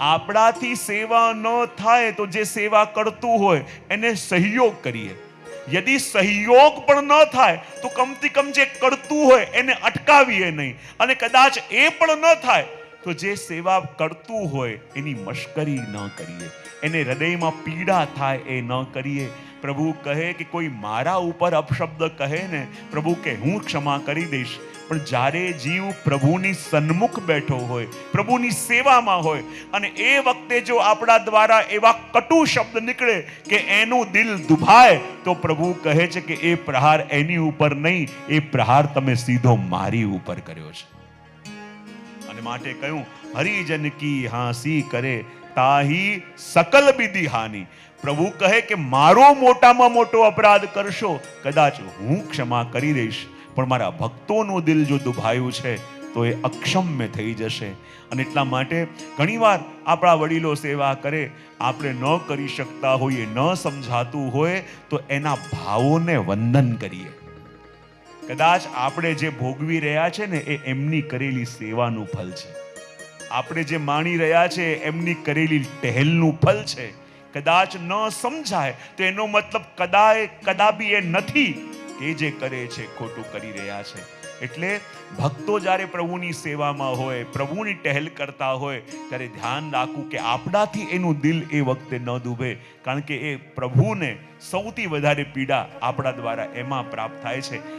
આપણાથી સેવા ન થાય તો જે સેવા કરતું હોય એને સહયોગ કરીએ. યદિ સહયોગ પણ ન થાય તો કમથી કમ જે કરતું હોય એને અટકાવીએ નહીં. અને કદાચ એ પણ ન થાય તો જે સેવા કરતું હોય એની મશ્કરી ન કરીએ. એને હૃદયમાં પીડા થાય એ ન કરીએ. પ્રભુ કહે કે કોઈ મારા ઉપર અપશબ્દ કહે ને, પ્રભુ કે હું ક્ષમા કરી દઈશ. પણ જ્યારે જીવ પ્રભુની સન્મુખ બેઠો હોય, પ્રભુની સેવામાં હોય, અને એ વખતે જો આપણા દ્વારા એવા કટુ શબ્દ નીકળે કે એનું દિલ દુભાય, તો પ્રભુ કહે છે કે એ પ્રહાર એની ઉપર નહીં, એ પ્રહાર તમે સીધો મારી ઉપર કર્યો છે. અને માટે કહ્યું, હરિજન કી હાંસી કરે તાહી સકલ બીધી હાનિ. પ્રભુ કહે કે મારો મોટામાં મોટો અપરાધ કરશો, કદાચ હું ક્ષમા કરી દઈશ. પણ મારા ભક્તોનું દિલ જો દુભાયું છે, તો એ અક્ષમ્ય થઈ જશે. અને એટલા માટે ઘણીવાર આપણા વડીલો સેવા કરે, આપણે ન કરી શકતા હોઈએ, ન સમજાતું હોય, તો એના ભાવોને વંદન કરીએ. કદાચ આપણે જે ભોગવી રહ્યા છે ને, એ એમની કરેલી સેવાનું ફલ છે. આપણે જે માણી રહ્યા છે, એમની કરેલી ટહેલનું ફલ છે. કદાચ ન સમજાય, તો એનો મતલબ કદાય, કદાબી એ નથી કે જે કરે છે, ખોટું કરી રહ્યા છે. એટલે ભક્તો જ્યારે પ્રભુની સેવામાં હોય, પ્રભુની ટહેલ કરતા હોય, ત્યારે ધ્યાન રાખવું કે આપણાથી એનું દિલ એ વખતે ન દુભે. કારણ કે એ પ્રભુને સૌથી વધારે પીડા આપણા દ્વારા એમાં પ્રાપ્ત થાય છે.